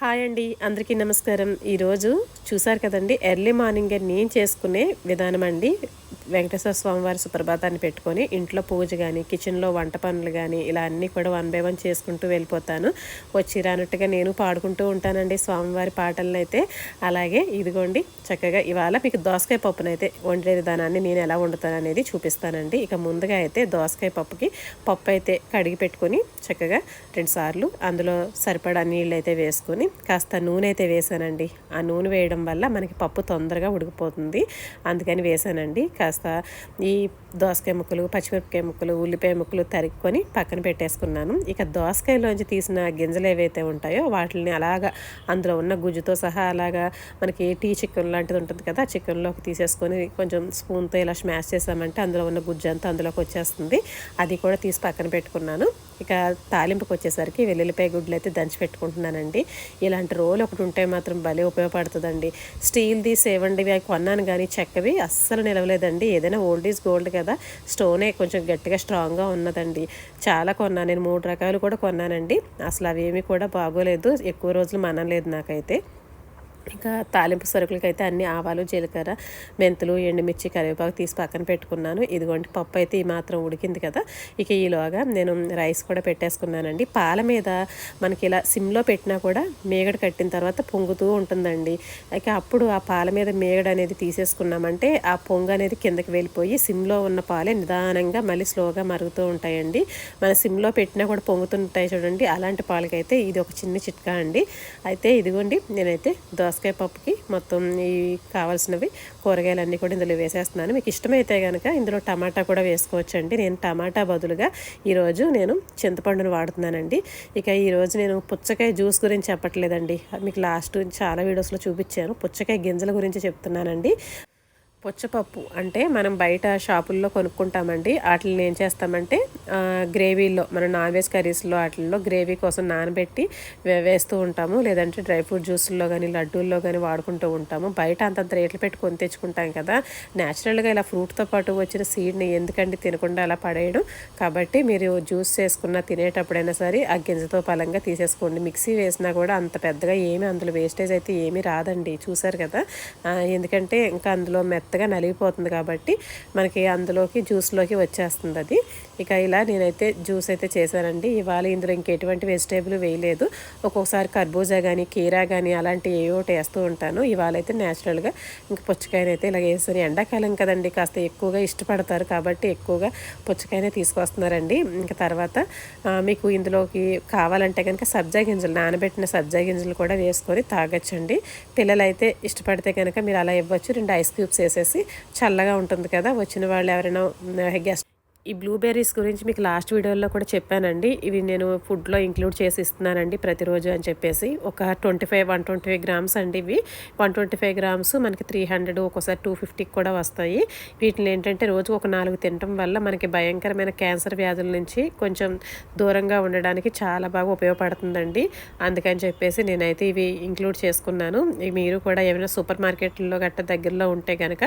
Hi అండి అందరికీ నమస్కారం. ఈరోజు చూసారు కదండి. ఎర్లీ మార్నింగ్ నేను చేసుకునే విధానం అండి. వెంకటేశ్వర స్వామి వారి సుప్రభాతాన్ని పెట్టుకొని ఇంట్లో పూజ కానీ కిచెన్లో వంట పనులు కానీ ఇలా అన్నీ కూడా వన్ బై వన్ చేసుకుంటూ వెళ్ళిపోతాను. వచ్చి రానట్టుగా నేను పాడుకుంటూ ఉంటానండి స్వామివారి పాటలను అయితే. అలాగే ఇదిగోండి చక్కగా ఇవాళ మీకు దోసకాయ పప్పునైతే వండే విధానాన్ని నేను ఎలా వండుతాను అనేది చూపిస్తానండి. ఇక ముందుగా అయితే దోసకాయ పప్పుకి పప్పు అయితే కడిగి పెట్టుకొని చక్కగా రెండు సార్లు అందులో సరిపడా నీళ్ళు అయితే వేసుకొని కాస్త నూనె అయితే వేసానండి. ఆ నూనె వేయడం వల్ల మనకి పప్పు తొందరగా ఉడికిపోతుంది. అందుకని వేసానండి. కాస్త ఈ దోసకాయ ముక్కలు పచ్చిమిరపకాయ ముక్కలు ఉల్లిపాయ ముక్కలు తరుక్కొని పక్కన పెట్టేసుకున్నాను. ఇక దోసకాయలోంచి తీసిన గింజలు ఏవైతే ఉంటాయో వాటిని అలాగా అందులో ఉన్న గుజ్జుతో సహా అలాగా మనకి టీ చికెన్ లాంటిది ఉంటుంది కదా చికెన్లోకి తీసేసుకొని కొంచెం స్పూన్తో ఇలా స్మాష్ చేసామంటే అందులో ఉన్న గుజ్జు అంతా అందులోకి వచ్చేస్తుంది. అది కూడా తీసి పక్కన పెట్టుకున్నాను. ఇక తాలింపుకి వచ్చేసరికి వెల్లుల్లిపాయ గుడ్లు అయితే దంచి పెట్టుకుంటున్నానండి. ఇలాంటి రోల్ ఒకటి ఉంటే మాత్రం భలే ఉపయోగపడుతుందండి. స్టీల్ది సేవండివి అవి కొన్నాను కానీ చెక్కవి అస్సలు నిలవలేదండి. ఏదైనా ఓల్డ్ ఈజ్ గోల్డ్ కదా స్టోనే కొంచెం గట్టిగా స్ట్రాంగ్గా ఉన్నదండి. చాలా కొన్నాను నేను మూడు రకాలు కూడా కొన్నానండి. అసలు అవేమీ కూడా బాగోలేదు ఎక్కువ రోజులు మనలేదు నాకైతే. ఇంకా తాలింపు సరుకులకి అయితే అన్ని ఆవాలు జీలకర్ర మెంతులు ఎండుమిర్చి కరివేపాకు తీసి పక్కన పెట్టుకున్నాను. ఇదిగోండి పప్పు అయితే ఈ మాత్రం ఉడికింది కదా. ఇక ఈలోగా నేను రైస్ కూడా పెట్టేసుకున్నానండి. పాల మీద మనకి ఇలా సిమ్లో పెట్టినా కూడా మేగడ కట్టిన తర్వాత పొంగుతూ ఉంటుందండి. ఇక అప్పుడు ఆ పాల మీద మేగడ అనేది తీసేసుకున్నామంటే ఆ పొంగు అనేది కిందకి వెళ్ళిపోయి సిమ్లో ఉన్న పాలే నిదానంగా మళ్ళీ స్లోగా మరుగుతూ ఉంటాయండి. మన సిమ్లో పెట్టినా కూడా పొంగుతుంటాయి చూడండి. అలాంటి పాలకైతే ఇది ఒక చిన్న చిట్కా అండి. అయితే ఇదిగోండి నేనైతే దోసకాయ పప్పుకి మొత్తం ఈ కావాల్సినవి కూరగాయలన్నీ కూడా ఇందులో వేసేస్తున్నాను. మీకు ఇష్టమైతే కనుక ఇందులో టమాటా కూడా వేసుకోవచ్చండి. నేను టమాటా బదులుగా ఈరోజు నేను చింతపండును వాడుతున్నానండి. ఇక ఈరోజు నేను పుచ్చకాయ జ్యూస్ గురించి చెప్పట్లేదండి. మీకు లాస్ట్ చాలా వీడియోస్లో చూపించాను. పుచ్చకాయ గింజల గురించి చెప్తున్నానండి. పుచ్చపప్పు అంటే మనం బయట షాపుల్లో కొనుక్కుంటామండి. వాటిని ఏం చేస్తామంటే గ్రేవీలో మనం నాన్ వెజ్ కర్రీస్లో వాటిల్లో గ్రేవీ కోసం నానబెట్టి వేస్తూ ఉంటాము. లేదంటే డ్రై ఫ్రూట్ జ్యూస్లో కానీ లడ్డూల్లో కానీ వాడుకుంటూ ఉంటాము. బయట అంతంత రేట్లు పెట్టి కొని తెచ్చుకుంటాం కదా. న్యాచురల్గా ఇలా ఫ్రూట్తో పాటు వచ్చిన సీడ్ని ఎందుకండి తినకుండా అలా పడేయడం? కాబట్టి మీరు జ్యూస్ చేసుకున్న తినేటప్పుడైనా సరే ఆ గింజతో పలంగా తీసేసుకోండి. మిక్సీ వేసినా కూడా అంత పెద్దగా ఏమీ అందులో వేస్టేజ్ అయితే ఏమీ రాదండి. చూసారు కదా? ఎందుకంటే ఇంకా అందులో మెత్త మెత్తగా నలిగిపోతుంది కాబట్టి మనకి అందులోకి జ్యూస్లోకి వచ్చేస్తుంది అది ఇక ఇలా నేనైతే జ్యూస్ అయితే చేశానండి. ఇవాళ ఇందులో ఇంకెటువంటి వెజిటేబుల్ వేయలేదు. ఒక్కొక్కసారి కర్బూజా కానీ కీరా కానీ అలాంటి ఏవో వేస్తూ ఉంటాను. ఇవాళ అయితే న్యాచురల్గా ఇంకా పుచ్చకాయని అయితే ఇలా వేసాను ఎండాకాలం కదండి కాస్త ఎక్కువగా ఇష్టపడతారు కాబట్టి ఎక్కువగా పుచ్చకాయనే తీసుకొస్తున్నారండి. ఇంకా తర్వాత మీకు ఇందులోకి కావాలంటే కనుక సబ్జా గింజలు నానబెట్టిన సబ్జా గింజలు కూడా వేసుకొని తాగొచ్చండి. పిల్లలైతే ఇష్టపడితే కనుక మీరు అలా ఇవ్వచ్చు. రెండు ఐస్ క్యూబ్స్ వేసి వేసేసి చల్లగా ఉంటుంది కదా వచ్చిన వాళ్ళు ఎవరైనా గెస్ట్ ఈ బ్లూబెర్రీస్ గురించి మీకు లాస్ట్ వీడియోలో కూడా చెప్పానండి. ఇవి నేను ఫుడ్లో ఇంక్లూడ్ చేసి ఇస్తున్నానండి ప్రతిరోజు అని చెప్పేసి. ఒక twenty five one twenty five grams అండి ఇవి. వన్ ట్వంటీ ఫైవ్ గ్రామ్స్ మనకి త్రీ హండ్రెడ్ ఒక్కోసారి టూ ఫిఫ్టీకి కూడా వస్తాయి. వీటిని ఏంటంటే రోజు ఒక నాలుగు తినటం వల్ల మనకి భయంకరమైన క్యాన్సర్ వ్యాధుల నుంచి కొంచెం దూరంగా ఉండడానికి చాలా బాగా ఉపయోగపడుతుందండి. అందుకని చెప్పేసి నేనైతే ఇవి ఇంక్లూడ్ చేసుకున్నాను. మీరు కూడా ఏమైనా సూపర్ మార్కెట్లో గట్ట దగ్గరలో ఉంటే కనుక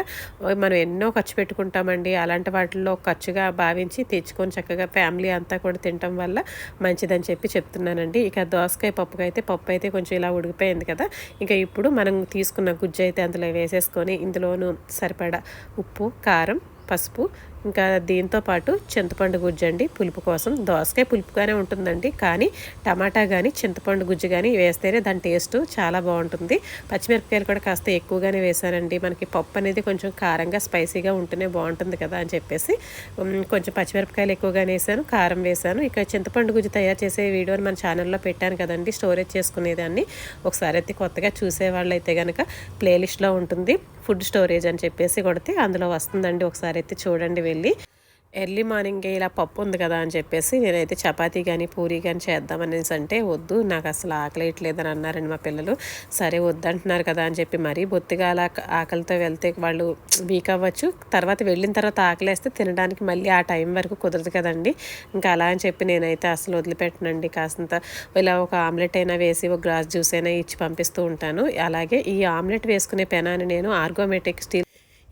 మనం ఎన్నో ఖర్చు పెట్టుకుంటామండి. అలాంటి వాటిల్లో ఖర్చుగా బాగా భావించి తెచ్చుకొని చక్కగా ఫ్యామిలీ అంతా కూడా తినటం వల్ల మంచిదని చెప్పి చెప్తున్నానండి. ఇక దోసకాయ పప్పుకి అయితే పప్పు అయితే కొంచెం ఇలా ఉడికిపోయింది కదా. ఇంకా ఇప్పుడు మనం తీసుకున్న గుజ్జు అయితే అందులో వేసేసుకొని ఇందులోనూ సరిపడా ఉప్పు కారం పసుపు ఇంకా దీంతో పాటు చింతపండు గుజ్జు అండి. పులుపు కోసం దోసకాయ పులుపుగానే ఉంటుందండి. కానీ టమాటా కానీ చింతపండు గుజ్జు కానీ వేస్తేనే దాని టేస్ట్ చాలా బాగుంటుంది. పచ్చిమిరపకాయలు కూడా కాస్త ఎక్కువగానే వేశానండి మనకి పప్పు అనేది కొంచెం కారంగా స్పైసీగా ఉంటేనే బాగుంటుంది కదా అని చెప్పేసి కొంచెం పచ్చిమిరపకాయలు ఎక్కువగానే వేసాను కారం వేసాను ఇక చింతపండు గుజ్జు తయారు చేసే వీడియోని మన ఛానల్లో పెట్టాను కదండి. స్టోరేజ్ చేసుకునేదాన్ని. ఒకసారి అయితే కొత్తగా చూసేవాళ్ళు అయితే కనుక ప్లేలిస్ట్లో ఉంటుంది. ఫుడ్ స్టోరేజ్ అని చెప్పేసి కొడితే అందులో వస్తుందండి. ఒకసారి అయితే చూడండి వెళ్ళి ఎర్లీ మార్నింగ్ ఇలా పప్పు ఉంది కదా అని చెప్పేసి నేనైతే చపాతీ కానీ పూరి కానీ చేద్దామనేసి అంటే వద్దు నాకు అసలు ఆకలియట్లేదని అన్నారండి మా పిల్లలు. సరే వద్దంటున్నారు కదా అని చెప్పి మరీ బొత్తిగా అలా ఆకలితో వెళ్తే వాళ్ళు వీక్ అవ్వచ్చు. తర్వాత వెళ్ళిన తర్వాత ఆకలేస్తే తినడానికి మళ్ళీ ఆ టైం వరకు కుదరదు కదండి. ఇంకా అలా అని చెప్పి నేనైతే అసలు వదిలిపెట్టనండి. కాస్తంత ఇలా ఒక ఆమ్లెట్ అయినా వేసి ఒక గ్లాస్ జ్యూస్ అయినా ఇచ్చి పంపిస్తూ ఉంటాను. అలాగే ఈ ఆమ్లెట్ వేసుకునే పెనాన్ని నేను ఆర్గోమెటిక్ స్టీల్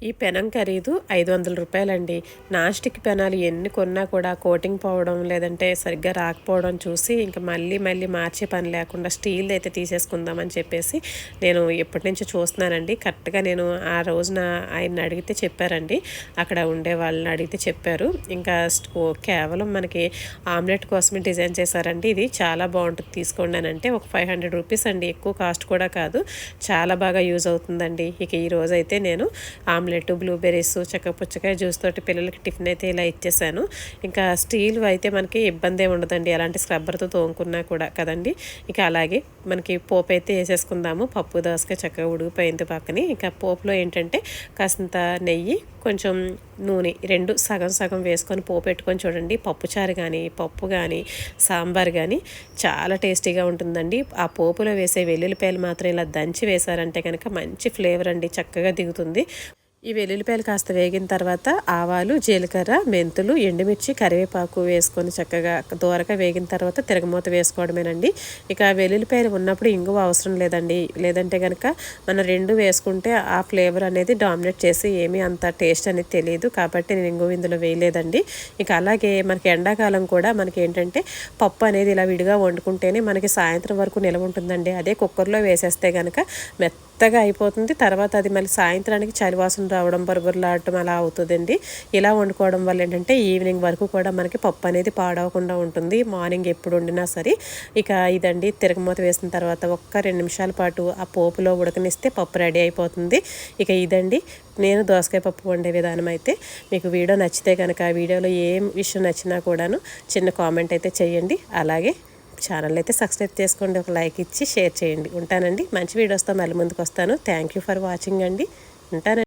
ఈ పెనం ఖరీదు ఐదు వందల రూపాయలండి. నాస్టిక్ పెనాలు ఎన్ని కొన్నా కూడా కోటింగ్ పోవడం లేదంటే సరిగ్గా రాకపోవడం చూసి ఇంకా మళ్ళీ మళ్ళీ మార్చే పని లేకుండా స్టీల్ అయితే తీసేసుకుందామని చెప్పేసి నేను ఎప్పటి నుంచో చూస్తున్నానండి. కరెక్ట్గా నేను ఆ రోజున ఆయన అడిగితే చెప్పారండి. అక్కడ ఉండే వాళ్ళని అడిగితే చెప్పారు. ఇంకా కేవలం మనకి ఆమ్లెట్ కోసమే డిజైన్ చేశారండి. ఇది చాలా బాగుంటుంది తీసుకోండి అని అంటే ఒక ఫైవ్ హండ్రెడ్ రూపీస్ అండి. ఎక్కువ కాస్ట్ కూడా కాదు. చాలా బాగా యూజ్ అవుతుందండి. ఇక ఈ రోజు అయితే నేను ఆమ్లెట్ బ్లూబెర్రీస్ చక్క పుచ్చకాయ జ్యూస్ తోటి పిల్లలకి టిఫిన్ అయితే ఇలా ఇచ్చేసాను. ఇంకా స్టీల్ అయితే మనకి ఇబ్బంది ఉండదండి. ఎలాంటి స్క్రబ్బర్తో తోముకున్నా కూడా కదండి. ఇక అలాగే మనకి పోపు అయితే వేసేసుకుందాము. పప్పు దోసకాయ చక్కగా ఉడిగిపోయింది పక్కని. ఇంకా పోపులో ఏంటంటే కాసింత నెయ్యి కొంచెం నూనె రెండు సగం సగం వేసుకొని పోపు పెట్టుకొని చూడండి. పప్పుచారు కానీ పప్పు కానీ సాంబార్ కానీ చాలా టేస్టీగా ఉంటుందండి. ఆ పోపులో వేసే వెల్లుల్లిపాయలు మాత్రం ఇలా దంచి వేశారంటే కనుక మంచి ఫ్లేవర్ అండి. చక్కగా దిగుతుంది. ఈ వెల్లుల్లిపాయలు కాస్త వేగిన తర్వాత ఆవాలు జీలకర్ర మెంతులు ఎండుమిర్చి కరివేపాకు వేసుకొని చక్కగా దూరగా వేగిన తర్వాత తిరగమూత వేసుకోవడమేనండి. ఇక వెల్లుల్లిపాయలు ఉన్నప్పుడు ఇంగువ అవసరం లేదండి. లేదంటే కనుక మనం రెండు వేసుకుంటే ఆ ఫ్లేవర్ అనేది డామినేట్ చేసి ఏమీ అంత టేస్ట్ అనేది తెలియదు. కాబట్టి నేను ఇంగువ ఇందులో వేయలేదండి. ఇక అలాగే మనకి ఎండాకాలం కూడా మనకి ఏంటంటే పప్పు అనేది ఇలా విడిగా వండుకుంటేనే మనకి సాయంత్రం వరకు నిలవ ఉంటుందండి. అదే కుక్కర్లో వేసేస్తే కనుక మెత్త మెత్తగా అయిపోతుంది. తర్వాత అది మళ్ళీ సాయంత్రానికి చలివాసన రావడం బొరబొరలాడటం అలా అవుతుందండి. ఇలా వండుకోవడం వల్ల ఏంటంటే ఈవినింగ్ వరకు కూడా మనకి పప్పు అనేది పాడవకుండా ఉంటుంది. మార్నింగ్ ఎప్పుడు వండినా సరే ఇక ఇదండి. తిరగమూత వేసిన తర్వాత ఒక్క రెండు నిమిషాల పాటు ఆ పోపులో ఉడకనిస్తే పప్పు రెడీ అయిపోతుంది. ఇక ఇదండి. నేను దోసకాయ పప్పు వండే విధానం అయితే. మీకు వీడియో నచ్చితే కనుక ఆ వీడియోలో ఏం విషయం నచ్చినా కూడాను చిన్న కామెంట్ అయితే చేయండి. అలాగే ఛానల్ అయితే సబ్స్క్రైబ్ చేసుకోండి ఒక లైక్ ఇచ్చి షేర్ చేయండి. ఉంటానండి. మంచి వీడియోస్తో మళ్ళీ ముందుకు వస్తాను థ్యాంక్ యూ ఫర్ వాచింగ్ అండి. ఉంటానండి.